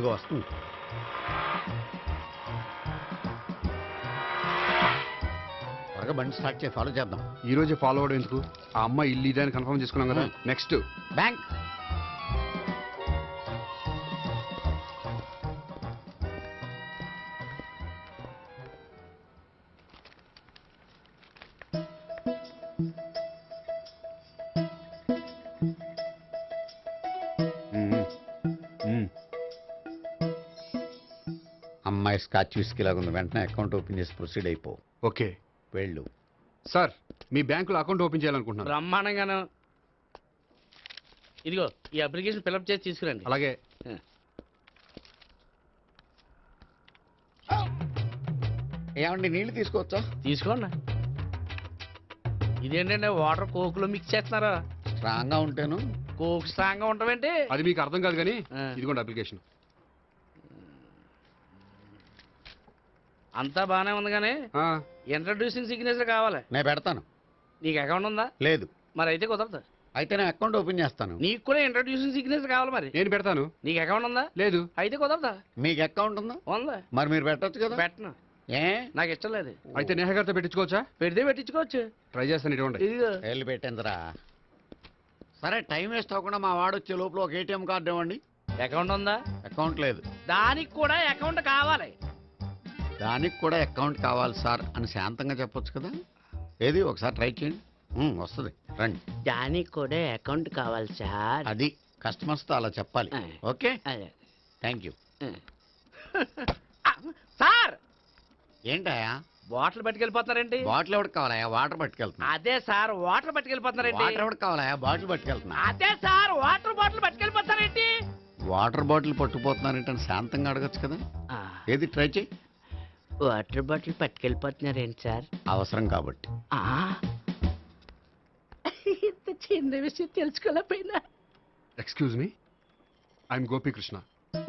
ఇదిగో వస్తుంది త్వరగా బండి స్టార్ట్ చేసి ఫాలో చేద్దాం. ఈ రోజే ఫాలో అవడం ఎందుకు? ఆ అమ్మాయి ఇల్లు ఇదే అని కన్ఫర్మ్ చేసుకున్నాం కదా. Hmm. నెక్స్ట్ బ్యాంక్ అమ్మాయి స్కాచ్ విస్కీ లాగా ఉంది. వెంటనే అకౌంట్ ఓపెన్ చేసి ప్రొసీడ్ అయిపో. ఓకే. వెళ్ళు. సార్ మీ బ్యాంకులో అకౌంట్ ఓపెన్ చేయాలనుకుంటున్నాను. బ్రహ్మాండంగాను. ఇదిగో ఈ అప్లికేషన్ ఫిలప్ చేసి తీసుకురండి. అలాగే. ఏమండి నీళ్ళు తీసుకోవచ్చా? తీసుకోండి. ఇదేంటంటే వాటర్ కోకులో మిక్స్ చేస్తున్నారా? స్ట్రాంగ్గా ఉంటేను. కోక్ స్ట్రాంగ్గా ఉంటావేంటి అది మీకు అర్థం కాదు కానీ. ఇదిగోండి అప్లికేషన్. అంతా బాగానే ఉంది కానీ ఇంట్రడ్యూసింగ్ సిగ్నేచర్ కావాలి. నేను పెడతాను. నీకు అకౌంట్ ఉందా? లేదు. మరి అయితే కుదరదు. అయితే నేను అకౌంట్ ఓపెన్ చేస్తాను. నీకు కూడా ఇంట్రడ్యూసింగ్ సిగ్నేచర్ కావాలి మరి. నేను పెడతాను. నీకు అకౌంట్ ఉందా? లేదు. అయితే కుదరదా. మీకు అకౌంట్ ఉందా? ఉందా? మరి మీరు పెట్టొచ్చు కదా. పెట్టను. ఏ? నాకు ఇష్టం లేదు. అయితే నేహ గారితో పెట్టించుకోవచ్చా? పెడితే పెట్టించుకోవచ్చు. ట్రై చేస్తాను ఇటువంటి ఇదిగో. వెళ్ళి పెట్టిందిరా. సరే టైం వేస్ట్ అవ్వకుండా మా వాడు వచ్చే లోపల ఒక ఏటీఎం కార్డు ఇవ్వండి. అకౌంట్ ఉందా? అకౌంట్ లేదు. దానికి కూడా అకౌంట్ కావాలి. దానికి కూడా అకౌంట్ కావాలి సార్ అని శాంతంగా చెప్పొచ్చు కదా. ఏది? ఒకసారి ట్రై చేయండి. ఉమ్, వస్తుంది. రండి. దానికి కూడా అకౌంట్ కావాలి సార్. అది కస్టమర్స్తో అలా చెప్పాలి. ఓకే? అదే. Thank you. సార్! ఏంటయా బాటిల్ పట్టుకెళ్ళిపోతున్నారేంటి? బాటిల్ ఎవరికి కావాలయా వాటర్ పట్టుకెళ్తున్నా. అదే సార్ వాటర్ వాటర్ ఎవరికి కావాలయా బాటిల్ పట్టుకెళ్తున్నా. అదే సార్ వాటర్ బాటిల్ పట్టుకెళ్ళిపోతారేంటి వాటర్ బాటిల్ పట్టుకుపోతున్నారంటే శాంతంగా అడగచ్చు కదా. ఏది? ట్రై చేయి. వాటర్ బాటిల్ పట్టుకెళ్ళిపోతున్నారేంటి సార్? అవసరం కాబట్టి. ఇంత చిన్న విషయం తెలుసుకోలేకపోయినా. ఎక్స్క్యూజ్ మీ ఐఎమ్ గోపీకృష్ణ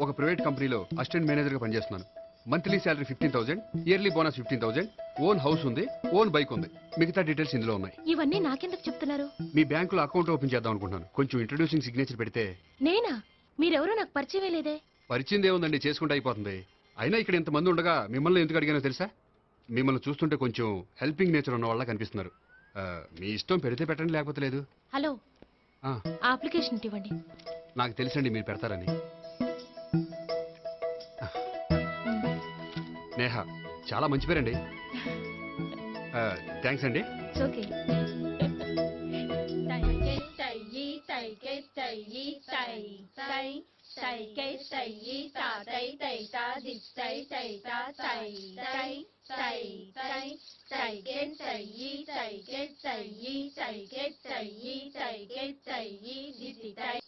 ఒక ప్రైవేట్ కంపెనీలో అసిస్టెంట్ మేనేజర్గా పనిచేస్తున్నాను. Monthly salary fifteen thousand yearly bonus fifteen thousand own house ఉంది ఓన్ బైక్ ఉంది. మిగతా డీటెయిల్స్ ఇందులో ఉన్నాయి. ఇవన్నీ నాకెందుకు చెప్తున్నారు? మీ బ్యాంకులో అకౌంట్ ఓపెన్ చేద్దాం అనుకుంటున్నాను. కొంచెం ఇంట్రడ్యూసింగ్ సిగ్నేచర్ పెడితే నేనా? మీరెవరో నాకు పరిచయమే లేదే. పరిచయం ఏముందండి? చేసుకుంటే అయిపోతుంది. అయినా ఇక్కడ ఇంతమంది ఉండగా మిమ్మల్ని ఎందుకు అడిగానో తెలుసా? మిమ్మల్ని చూస్తుంటే కొంచెం హెల్పింగ్ నేచర్ ఉన్న వాళ్ళ కనిపిస్తున్నారు ఆ, మీ ఇష్టం పెడితే పెట్టండి లేకపోతే లేదు. హలో. ఆ, ఆ అప్లికేషన్ ఇటు ఇవ్వండి. నాకు తెలుసండి మీరు పెడతారని. నేహ చాలా మంచి పేరండి. థ్యాంక్స్ అండి. ఓకే 地打第第第第第几第二第几第二第几第二第几第二啲啲第。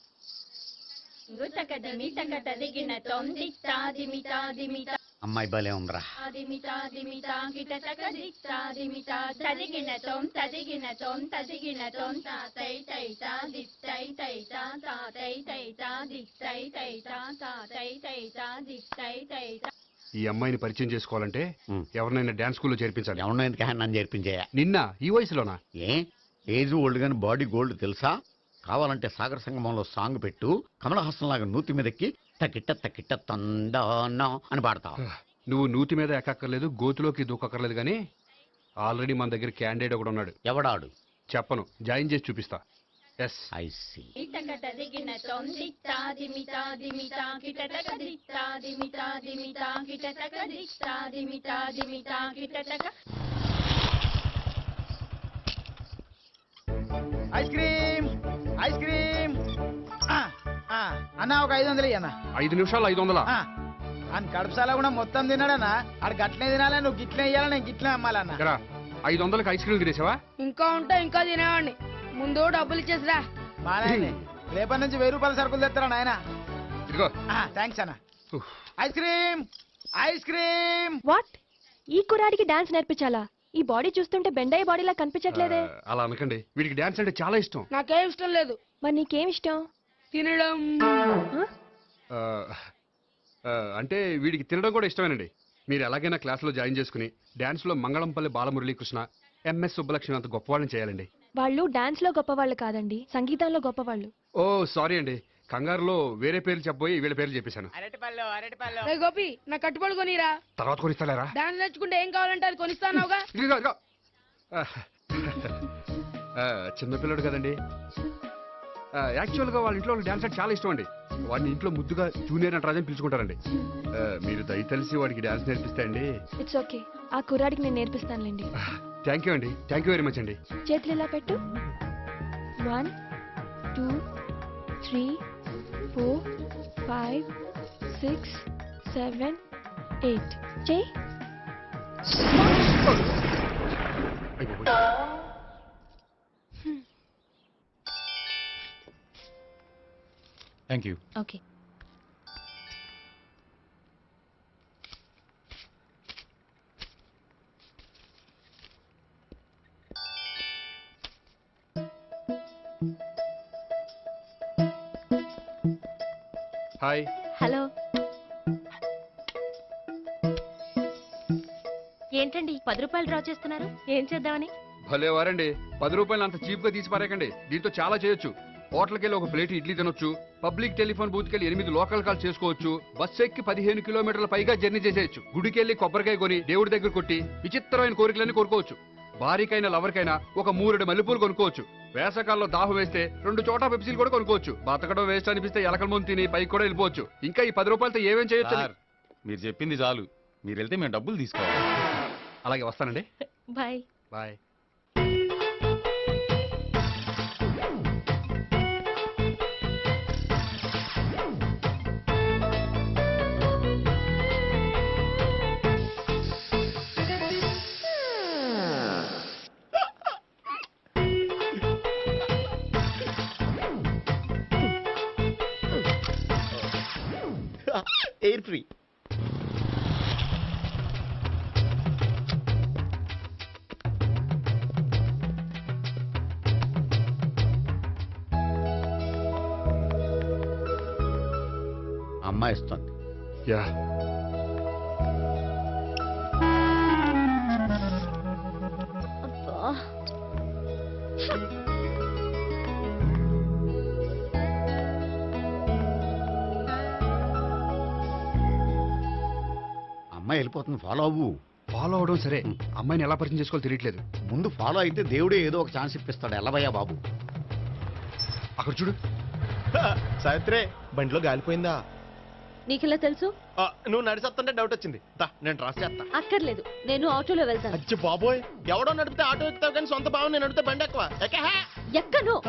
గుట్టకదమి తకటదిగిన తొందిట్టా దిమితా దిమితా అమ్మాయి భలే ఉందిరా దిమితా దిమితా గిట తక దిట్టా దిమితా తదిగిన తొం తదిగిన తొం తదిగిన తొం తా తై తై తా దిట్టై తై తా తా తై తై తా దిట్టై ఈ అమ్మాయిని పరిచయం చేసుకోవాలంటే. ఎవరినైనా డ్యాన్స్ స్కూల్లో చేర్పించాలి. ఎవరినో ఎందుకు నన్ను చేర్పించేయ? నిన్న ఈ వయసులోనా? ఏ? ఏజ్ ఓల్డ్ గాని బాడీ గోల్డ్ తెలుసా? కావాలంటే సాగర సంగమంలో సాంగ్ పెట్టు కమలహాసం లాగా నూతి మీదకి తకిట్ట తకిట్ట తందానా అని పాడతావు నువ్వు నూతి మీద ఎక్కక్కర్లేదు గోతులోకి దూకక్కర్లేదు కానీ ఆల్రెడీ మన దగ్గర క్యాండిడేట్ ఒకడు ఉన్నాడు ఎవడాడు? చెప్పను జాయిన్ చేసి చూపిస్తా. ఎస్ ఐ సి దిగిన దిమితా దిమితా దిమితా దిమితా దిమితా దిమితా ఐస్ క్రీమ్ ఐస్ క్రీమ్ అన్న ఒక ఐదు వందలు అన్న ఐదు నిమిషాలు ఐదు వందల? ఆ, అని కడుపుసాల కూడా మొత్తం తిన్నాడన్నా ఆడు గట్లే తినాలి నువ్వు గిట్లే ఇయ్యాలి నేను గిట్లే అమ్మాలన్న. ఐదు వందలకి ఐస్ క్రీమ్ తినేసావా? ఇంకా ఉంటే ఇంకా తినేవాడిని. ముందు డబ్బులు ఇచ్చేసిరా. బాగానే. రేపటి నుంచి వెయ్యి రూపాయల సరుకులు తెస్తారా నాయన? ఇదిగో. థ్యాంక్స్ అన్న. Ice cream ice cream. What? ఈ కురాడికి డాన్స్ నేర్పించాలా? ఈ బాడీ చూస్తుంటే బెండయ్య బాడీలా కనిపించట్లేదే. అలా అనకండి. వీడికి డాన్స్ అంటే చాలా ఇష్టం. నాకేం ఇష్టం లేదు. మరి నీకేం ఇష్టం? తినడం. అంటే వీడికి తినడం కూడా ఇష్టమేనండి. మీరు ఎలాగైనా క్లాస్లో జాయిన్ చేసుకుని డాన్స్లో మంగళంపల్లి బాలమురళీకృష్ణ ఎంఎస్ సుబ్బలక్ష్మి అంత గొప్పవాళ్ళని చేయాలండి. వాళ్ళు డాన్స్లో గొప్పవాళ్ళు కాదండి సంగీతంలో గొప్పవాళ్ళు. ఓ సారీ అండి. కంగారులో వేరే పేర్లు చెప్పబోయి వీళ్ళ పేర్లు చెప్పేశాను. అరటిపళ్ళు అరటిపళ్ళు. రే గోపి నా కట్టుబడి కొనిరా. తర్వాత కొనిస్తారా డాన్స్ నేర్చుకుంటే ఏం కావాలంటే అది కొనిస్తానావుగా. ఇదిగో ఇదిగో. ఆ, ఆ, చిన్నపిల్లడు కదండి. ఆ, యాక్చువల్గా వాళ్ళ ఇంట్లో డాన్స్ అంటే చాలా ఇష్టం అండి. వాడిని ఇంట్లో ముద్దుగా జూనియర్ నటరాజని పిలుచుకుంటారండి. ఆ, మీరు దయ తెలిసి వాడికి డాన్స్ నేర్పిస్తే అండి. ఇట్స్ ఓకే ఆ కుర్రాడికి నేను నేర్పిస్తానులేండి. థ్యాంక్ యూ అండి. థ్యాంక్ యూ వెరీ మచ్ అండి. చేతులు ఇలా పెట్టు. One two three four five six seven eight. చేయి thank you okay. Hi. Hello. ఏంటండి పది రూపాయలు డ్రా చేస్తున్నారు? ఏం చేద్దామని? భలే వారండి. పది రూపాయలు అంత చీప్గా తీసి పారేకండి దీంతో చాలా చేయొచ్చు. హోటల్కి వెళ్ళి ఒక ప్లేట్ ఇడ్లీ తినొచ్చు. పబ్లిక్ టెలిఫోన్ బూత్ కెళ్ళి ఎనిమిది లోకల్ కాల్ చేసుకోవచ్చు. బస్ ఎక్కి పదిహేను కిలోమీటర్ల పైగా జర్నీ చేసేయచ్చు. గుడికి వెళ్ళి కొబ్బరికాయ కొని దేవుడి దగ్గర కొట్టి విచిత్రమైన కోరికలన్నీ కోరుకోవచ్చు. భారీకైనా లవర్కైనా ఒక మూరెడు మల్లెపూలు కొనుక్కోవచ్చు. వేసవకాలంలో దాహం వేస్తే రెండు చోట పెప్సీలు కూడా కొనుక్కోవచ్చు. బతకడం వేస్ట్ అనిపిస్తే ఎలకల ముందు తిని పైకి కూడా వెళ్ళిపోవచ్చు. ఇంకా ఈ పది రూపాయలతో ఏమేం చేయొచ్చు సార్ మీరు చెప్పింది చాలు. మీరు వెళ్తే మేము డబ్బులు తీసుకోవాలి. అలాగే వస్తానండి. బాయ్. బాయ్. Air free. అమ్మాయి ఇస్తుంది యా అమ్మాయి వెళ్ళిపోతుంది ఫాలో అవ్వు. ఫాలో అవడం సరే. అమ్మాయిని ఎలా పరిచయం చేసుకోవాలో తెలియట్లేదు. ముందు ఫాలో అయితే దేవుడే ఏదో ఒక ఛాన్స్ ఇప్పిస్తాడు ఎల్లవయ్యా బాబు. అక్కడ చూడు. సావిత్రి బండిలో గాలిపోయిందా? నీకెలా తెలుసు? ఆ, నువ్వు నడిచేస్తుంటే డౌట్ వచ్చింది. దా నేను ట్రాస్ చేస్తా. అక్కర్లేదు నేను ఆటోలో వెళ్తాను. అచ్చి బాబోయ్ ఎవడో నడిపితే ఆటో ఎక్కుతావు కానీ సొంత భావం నేను నడిపితే బండి ఎక్కువ. ఎక్కహా ఎక్కను?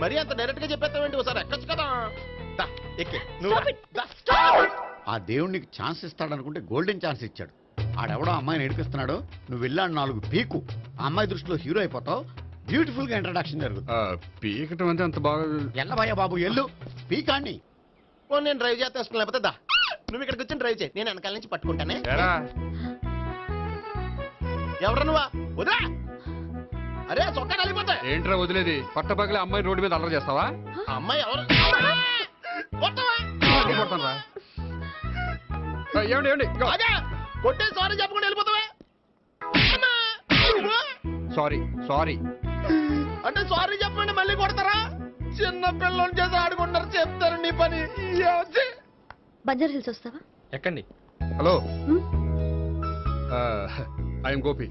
మరి అంత డైరెక్ట్గా చెప్పేస్తావేంటి? ఒకసారి ఎక్కొచ్చు కదా. దా ఎక్కే. నువ్వు రా. దా. ఆ దేవుడికి ఛాన్స్ ఇస్తాడనుకుంటే గోల్డెన్ ఛాన్స్ ఇచ్చాడు. ఆడెవడో అమ్మాయిని ఏడిపిస్తున్నాడు? నువ్వు వెళ్ళాడు నాలుగు పీకు. ఆ అమ్మాయి దృష్టిలో హీరో అయిపోతావు. బ్యూటిఫుల్గా ఇంట్రడక్షన్ జరుగుతుంది. ఆ, పీకటం అంటే అంత బాగా బాబు ఎల్లు పీకాన్ని. ఓ నేను డ్రైవ్ చేస్తాను లేకపోతే దా. నువ్వు ఇక్కడికి వచ్చి డ్రైవ్ చేయి. నేను వెనకాల నుంచి పట్టుకుంటానే. ఎవరు నువ్వా? వదిలా. అరే చొక్కా కలిపోతా ఏంట్రా వదిలేది? పట్టపగలే అమ్మాయి రోడ్డు మీద అల్లరి చేస్తావా? అమ్మాయి ఎవరు? కొట్టవా? ఏమండి ఏమండి. అదే కొట్టే సారీ చెప్పకుండా వెళ్ళిపోతావా? Sorry sorry. అంటే సారీ చెప్పండి మళ్ళీ కొడతారా? చిన్న పిల్లలు చేసి ఆడుకుంటారు చెప్తారు నీ పని? బంజారా హిల్స్ వస్తావా? ఎక్కండి. హలో? ఐఎమ్ గోపి.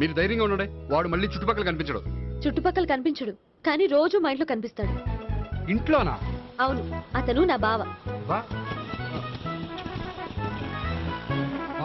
మీరు ధైర్యంగా ఉండండి. వాడు మళ్ళీ చుట్టుపక్కల కనిపించడు. చుట్టుపక్కల కనిపించడు కానీ రోజు మా ఇంట్లో కనిపిస్తాడు. ఇంట్లోనా? అవును అతను నా బావ.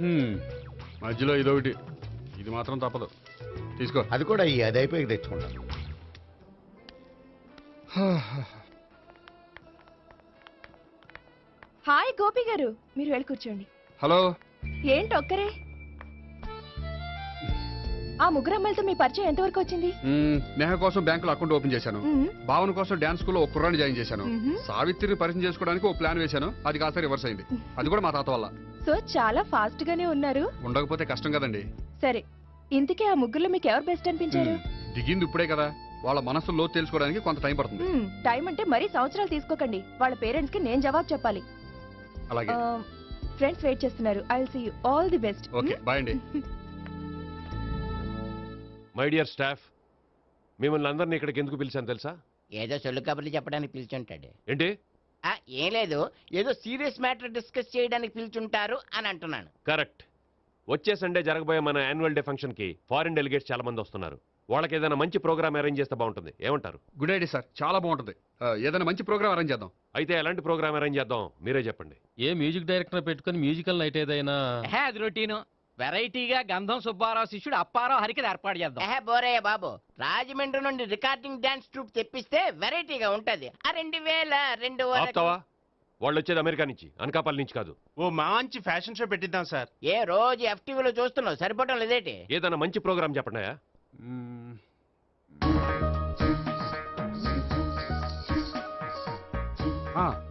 మధ్యలో ఇదొకటి. ఇది మాత్రం తప్పదు. తీసుకో. అది కూడా ఈ అది అయిపోయి తెచ్చుకుంటాను హాయ్ గోపి గారు. మీరు వెళ్ళి కూర్చోండి. హలో. ఏంటి ఒక్కరే? ఆ ముగ్గురు అమ్మాయిలతో మీ పరిచయం ఎంతవరకు వచ్చింది? నేహ కోసం బ్యాంకులో అకౌంట్ ఓపెన్ చేశాను. భావన కోసం డాన్స్ స్కూల్లో ఒక కుర్రాన్ని జాయిన్ చేశాను. సావిత్రిని పరిచయం చేసుకోవడానికి ఒక ప్లాన్ వేశాను. అది కాస్త రివర్స్ అయింది. అది కూడా మా తాత వల్ల. సో చాలా ఫాస్ట్ గానే ఉన్నారు. ఉండకపోతే కష్టం కదండి. సరే ఇంతకీ ఆ ముగ్గురులో మీకు ఎవరు బెస్ట్ అనిపించారు. దిగింది ఇప్పుడే కదా. వాళ్ళ మనసు లోతు తెలుసుకోవడానికి కొంత టైం పడుతుంది. టైం అంటే మరీ సంవత్సరాలు తీసుకోకండి. వాళ్ళ పేరెంట్స్కి నేను జవాబు చెప్పాలి. అలాగే. ఫ్రెండ్స్ వెయిట్ చేస్తున్నారు. I will see you all the best okay bye అండి. మై డియర్ స్టాఫ్ మిమ్మల్ని అందరినీ ఇక్కడికి ఎందుకు పిలిచాను తెలుసా? ఏదో సొల్లు కబుర్లు చెప్పడానికి పిలుచుంటాడు ఏంటి? ఆ, ఏం లేదు. ఏదో సీరియస్ మ్యాటర్ డిస్కస్ చేయడానికి పిలుచుంటారు అని అంటున్నాను. కరెక్ట్. వచ్చే సండే జరగబోయే మన యాన్యువల్ డే ఫంక్షన్కి ఫారిన్ డెలిగేట్స్ చాలా మంది వస్తున్నారు. వాళ్ళకి ఏదైనా మంచి ప్రోగ్రామ్ అరేంజ్ చేస్తే బాగుంటుంది. ఏమంటారు? Good idea sir. చాలా బాగుంటుంది. ఏదైనా మంచి ప్రోగ్రామ్ అరేంజ్ చేద్దాం. అయితే ఎలాంటి ప్రోగ్రామ్ అరేంజ్ చేద్దాం? మీరే చెప్పండి. ఏ మ్యూజిక్ డైరెక్టర్ పెట్టుకొని మ్యూజికల్ నైట్ ఏదైనా? అది రొటీను. వెరైటీగా గంధం సుబ్బారావు శిష్యుడు అప్పారావు హరికి ఏర్పాటు చేద్దాం. ఏహే బోరయ్య బాబు రాజమండ్రి నుండి రికార్డింగ్ డాన్స్ ట్రూప్ తెప్పిస్తే వెరైటీగా ఉంటది. ఆ రెండు వేల రెండు వరకు. ఆపుతావా? వాళ్ళు వచ్చేది అమెరికా నుంచి అనకాపల్లి నుంచి కాదు. ఓ మంచి ఫ్యాషన్ షో పెట్టిద్దాం సార్. ఏ రోజు ఎఫ్టీవీలో చూస్తున్నావు? సరిపోవటం లేదేటి? ఏదైనా మంచి ప్రోగ్రామ్ చెప్పండి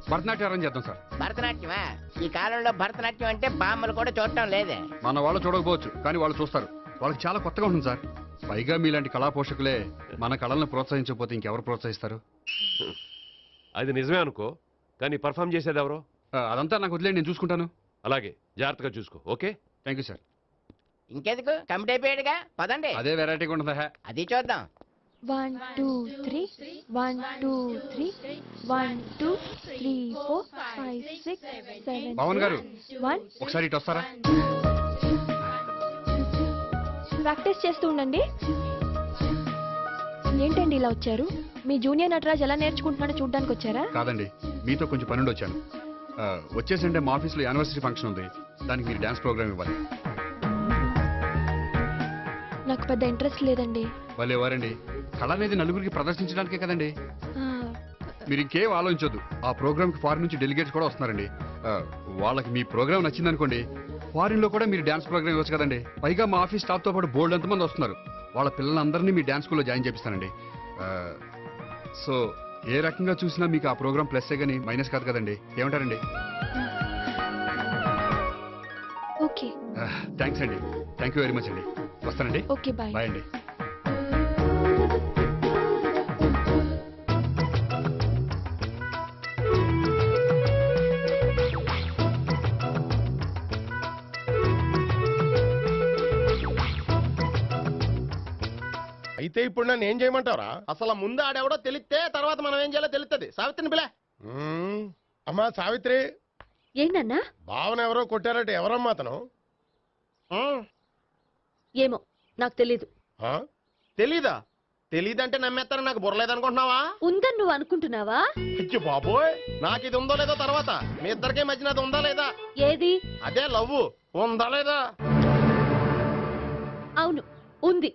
భరతనాట్యం అరేంజ్ చేద్దాం సార్. భరతనాట్యమా? ఈ కాలంలో భరతనాట్యం అంటే బామ్మలు కూడా చూడటం లేదే. మన వాళ్ళు చూడకపోవచ్చు కానీ వాళ్ళు చూస్తారు. వాళ్ళకి చాలా కొత్తగా ఉంటుంది సార్. పైగా మీలాంటి కళా పోషకులే మన కళలను ప్రోత్సహించకపోతే ఇంకెవరు ప్రోత్సహిస్తారు? అది నిజమే అనుకో కానీ పర్ఫామ్ చేసేది ఎవరో? ఆ, అదంతా నాకు వదిలేండి నేను చూసుకుంటాను. అలాగే జాగ్రత్తగా చూసుకో ఓకే? Thank you sir. ఇంకెందుకు? కమిటీ అయిపోయాడుగా? పదండి. అదే వెరైటీగా ఉంటుందా? అది చూద్దాం. One two three one two three one two three four five six seven Pavan garu one ఒకసారి ఇటు వస్తారా? ప్రాక్టీస్ చేస్తూ ఉండండి. ఏంటండి ఇలా వచ్చారు? మీ జూనియర్ నటరాజ్ ఎలా నేర్చుకుంటున్నాడో చూడ్డానికి వచ్చారా? కాదండి మీతో కొంచెం పనుండి వచ్చాను. ఆ, వచ్చేసంటే మా ఆఫీస్లో యానివర్సరీ ఫంక్షన్ ఉంది. దానికి మీరు డ్యాన్స్ ప్రోగ్రామ్ ఇవ్వాలి. నాకు పెద్ద ఇంట్రెస్ట్ లేదండి. వాళ్ళు ఎవరండి కళ అనేది నలుగురికి ప్రదర్శించడానికే కదండి? మీరు ఇంకేం ఆలోచించొద్దు. ఆ ప్రోగ్రామ్కి ఫారిన్ నుంచి డెలిగేట్స్ కూడా వస్తున్నారండి. ఆ, వాళ్ళకి మీ ప్రోగ్రామ్ నచ్చిందనుకోండి ఫారిన్లో కూడా మీరు డాన్స్ ప్రోగ్రామ్ ఇవ్వచ్చు కదండి. పైగా మా ఆఫీస్ స్టాఫ్తో పాటు బోల్డ్ ఎంతమంది వస్తున్నారు. వాళ్ళ పిల్లలందరినీ మీ డాన్స్ స్కూల్లో జాయిన్ చేపిస్తానండి. ఆ, సో ఏ రకంగా చూసినా మీకు ఆ ప్రోగ్రామ్ ప్లస్ కానీ మైనస్ కాదు కదండి. ఏమంటారండి? ఓకే. థ్యాంక్స్ అండి. థ్యాంక్ యూ వెరీ మచ్ అండి. వస్తానండి. Okay bye. బాయ్ అండి. అయితే ఇప్పుడు నన్ను ఏం చేయమంటారా అసలు ముందు ఆడెవడో తెలిస్తే తర్వాత మనం ఏం చేయాలో తెలుస్తుంది సావిత్రిని పిల్ల అమ్మా సావిత్రి. ఏంటన్నా భావన ఎవరో కొట్టారట ఎవరమ్మా అతను? ఏమో నాకు తెలీదు. ఆ? తెలీదా? తెలీదంటే నమ్మేస్తారని నాకు బుర్రలేదనుకుంటున్నావా? ఉందని నువ్వు అనుకుంటున్నావా? అయ్యో బాబోయ్. నాకు ఇది ఉందో లేదో తర్వాత. మీ ఇద్దరికే మధ్యన అది ఉందా లేదా? ఏది? అదే లవ్వు. ఉందా లేదా? అవును ఉంది.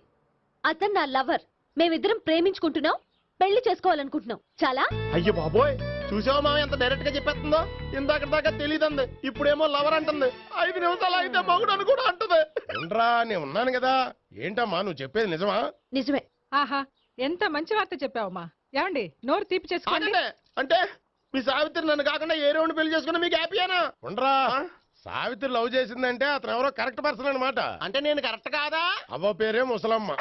అతను నా లవర్. మేమిద్దరం ప్రేమించుకుంటున్నాం పెళ్ళి చేసుకోవాలనుకుంటున్నాం. చాలా? అయ్యో బాబోయ్ చూసావా మామ ఎంత డైరెక్ట్గా చెప్పేస్తుందో? ఇందాక దాకా తెలియదండి ఇప్పుడేమో లవర్ అంటుంది. ఐదు నిమిషాలు అయితే మగుడు అని కూడా అంటుంది. ఉండరా నేను ఉన్నాను కదా. ఏంటమ్మా నువ్వు చెప్పేది నిజమా? నిజమే. ఆహా ఎంత మంచి వార్త చెప్పావమ్మా. ఏమండి నోరు తీపి చేసుకోండి. ఆగండి. అంటే మీ సావిత్రి నన్ను కాకుండా ఏ రౌండ్ పెళ్ళి చేసుకున్నా మీకు హ్యాపీయేనా? ఉండరా. సావిత్రి లవ్ చేసిందంటే అతను ఎవరో కరెక్ట్ పర్సన్ అన్నమాట. అంటే నేను కరెక్ట్ కాదా? అవ్వ పేరే ముసలమ్మ.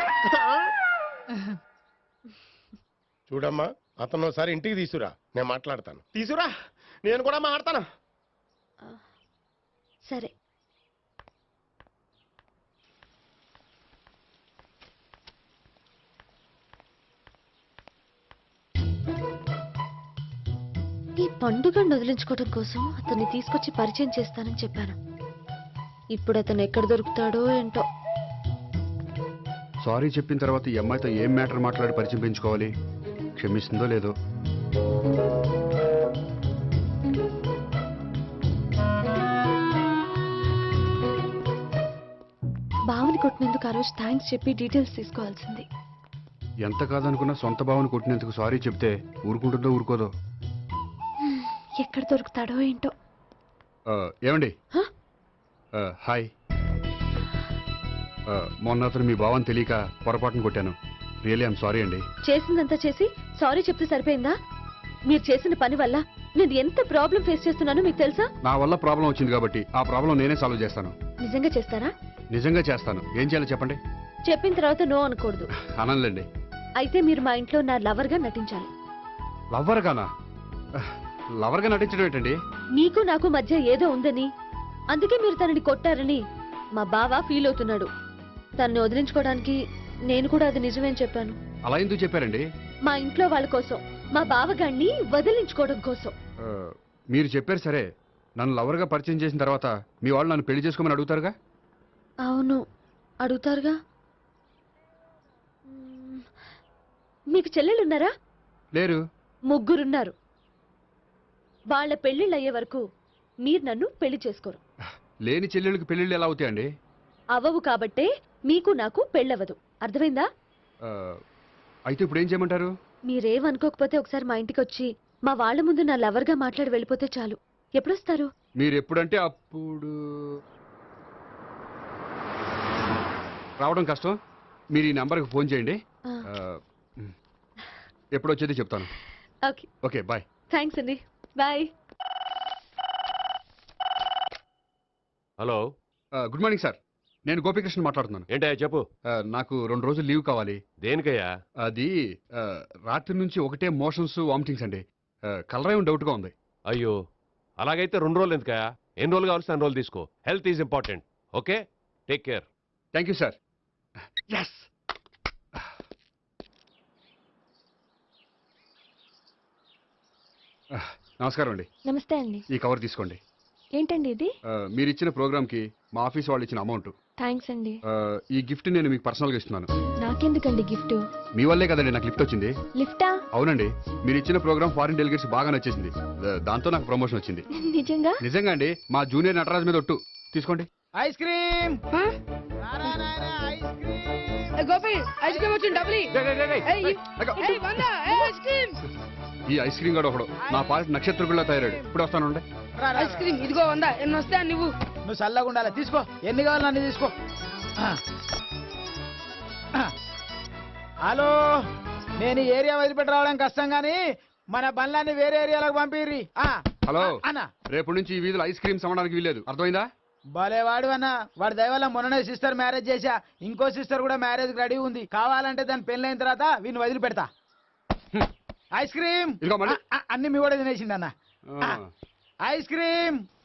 చూడమ్మా అతను ఒకసారి ఇంటికి తీసుకురా నేను మాట్లాడతాను. తీసుకురా నేను కూడా మాట్లాడతాను. సరే. ఈ పండుగను వదిలించుకోవడం కోసం అతన్ని తీసుకొచ్చి పరిచయం చేస్తానని చెప్పాను. ఇప్పుడు అతను ఎక్కడ దొరుకుతాడో ఏంటో. సారీ చెప్పిన తర్వాత ఈ అమ్మాయితో ఏం మ్యాటర్ మాట్లాడి పరిచయం పెంచుకోవాలి? క్షమిస్తుందో లేదో? బావని కొట్టినందుకు ఆ రోజు థ్యాంక్స్ చెప్పి డీటెయిల్స్ తీసుకోవాల్సింది. ఎంత కాదనుకున్నా సొంత భావన కొట్టినందుకు సారీ చెప్తే ఊరుకుంటుందో ఊరుకోదో? ఎక్కడ దొరుకుతాడో ఏంటో. ఏమండి? హాయ్. మొన్న అతను మీ భావం తెలియక పొరపాటును కొట్టాను. రియలీ ఐఎమ్ సారీ అండి. చేసిందంతా చేసి సారీ చెప్తే సరిపోయిందా? మీరు చేసిన పని వల్ల నేను ఎంత ప్రాబ్లం ఫేస్ చేస్తున్నానో మీకు తెలుసా? నా వల్ల ప్రాబ్లం వచ్చింది కాబట్టి ఆ ప్రాబ్లం నేనే సాల్వ్ చేస్తాను. నిజంగా చేస్తారా? నిజంగా చేస్తాను. ఏం చేయాలో చెప్పండి. చెప్పిన తర్వాత నో అనకూడదు. అనంలేండి అయితే మీరు మా ఇంట్లో నా లవర్గా నటించాలి. లవ్వర్ గానా? లవర్గా నటించడం ఏంటండి? నీకు నాకు మధ్య ఏదో ఉందని. అందుకే మీరు తనని కొట్టారని మా బావ ఫీల్ అవుతున్నాడు. తనని వదిలించుకోవడానికి నేను కూడా అది నిజమేని చెప్పాను. అలా ఎందుకు చెప్పారండి? మా ఇంట్లో వాళ్ళ కోసం మా బావగాణ్ణి వదిలించుకోవడం కోసం. ఆ, మీరు చెప్పారు సరే. నన్ను లవర్గా పరిచయం చేసిన తర్వాత మీ వాళ్ళు నన్ను పెళ్ళి చేసుకోమని అడుగుతారుగా? అవును. అడుగుతారుగా? మ్మ్. మీకు చెల్లెలున్నారా? లేరు. ముగ్గురున్నారు. వాళ్ళ పెళ్ళిళ్ళు అయ్యే వరకు మీరు నన్ను పెళ్ళి చేసుకోరు. లేని చెల్లెళ్ళకి పెళ్ళిళ్ళు ఎలా అవుతాయండి? అవ్వవు కాబట్టే మీకు నాకు పెళ్ళవదు. అర్థమైందా? అయితే ఇప్పుడు ఏం చేయమంటారు? మీరేమనుకోకపోతే ఒకసారి మా ఇంటికి వచ్చి మా వాళ్ళ ముందు నా లవర్గా మాట్లాడి వెళ్ళిపోతే చాలు. ఎప్పుడొస్తారు? మీరు ఎప్పుడంటే అప్పుడు రావడం కష్టం. మీరు ఈ నెంబర్కి ఫోన్ చేయండి. ఆ. ఎప్పుడు వచ్చేది చెప్తాను. ఓకే. Okay bye. థ్యాంక్స్ అండి. Bye hello good morning sir నేను గోపికృష్ణ మాట్లాడుతున్నాను. ఏంటయ్యా చెప్పు. ఆ, నాకు రెండు రోజులు లీవ్ కావాలి. దేనికయ్యా? అది ఆ, రాత్రి నుంచి ఒకటే మోషన్స్ వామిటింగ్స్ అండి. కలరేం డౌట్గా ఉంది. అయ్యో అలాగైతే రెండు రోజులు ఎందుకయ్యా? ఎన్ని రోజులు కావాల్సిన అన్ని రోజులు తీసుకో. Health is important okay take care thank you sir yes నమస్కారం అండి. నమస్తే అండి. ఈ కవర్ తీసుకోండి. ఏంటండి ఇది? మీరు ఇచ్చిన ప్రోగ్రామ్కి మా ఆఫీస్ వాళ్ళు ఇచ్చిన అమౌంట్. థ్యాంక్స్ అండి. ఈ గిఫ్ట్ నేను మీకు పర్సనల్గా ఇస్తున్నాను. నాకెందుకండి గిఫ్ట్? మీ వల్లే కదండి నాకు లిఫ్ట్ వచ్చింది. లిఫ్టా? అవునండి. మీరు ఇచ్చిన ప్రోగ్రామ్ ఫారిన్ డెలిగేట్స్ బాగా నచ్చేసింది. దాంతో నాకు ప్రమోషన్ వచ్చింది. నిజంగా? నిజంగా అండి. మా జూనియర్ నటరాజ్ మీద ఒట్టు. తీసుకోండి. Ice cream! Gopi ice cream వచ్చింది డబ్బులు క్రీమ్. ఈ ఐస్ క్రీమ్ గడ ఒకడు. నా పాలిట నక్షత్ర పిల్ల తయారాడు. ఇప్పుడు వస్తాను ఐస్ క్రీమ్ ఇదిగో వందా ఎన్ని వస్తా నువ్వు నువ్వు చల్లగా ఉండాలి తీసుకో. ఎన్ని కావాలి అన్ని తీసుకో. హలో నేను ఈ ఏరియా వదిలిపెట్టి రావడం కష్టం కానీ మన బండ్లన్నీ వేరే ఏరియాలకు పంపిర్రి. ఆ. హలో. అన్న. రేపు నుంచి ఈ వీధిలో ఐస్ క్రీమ్స్ అమ్మడానికి వీలేదు అర్థమైందా? భలే వాడు అన్న వాడి దయవల్ల మొన్ననే సిస్టర్ మ్యారేజ్ చేశా. ఇంకో సిస్టర్ కూడా మ్యారేజ్ రెడీ ఉంది. కావాలంటే దాని పెళ్ళైన తర్వాత వీడిని వదిలిపెడతా. ఐస్ క్రీమ్ అన్ని మీ కూడా తినేసిండు అన్న. Ice cream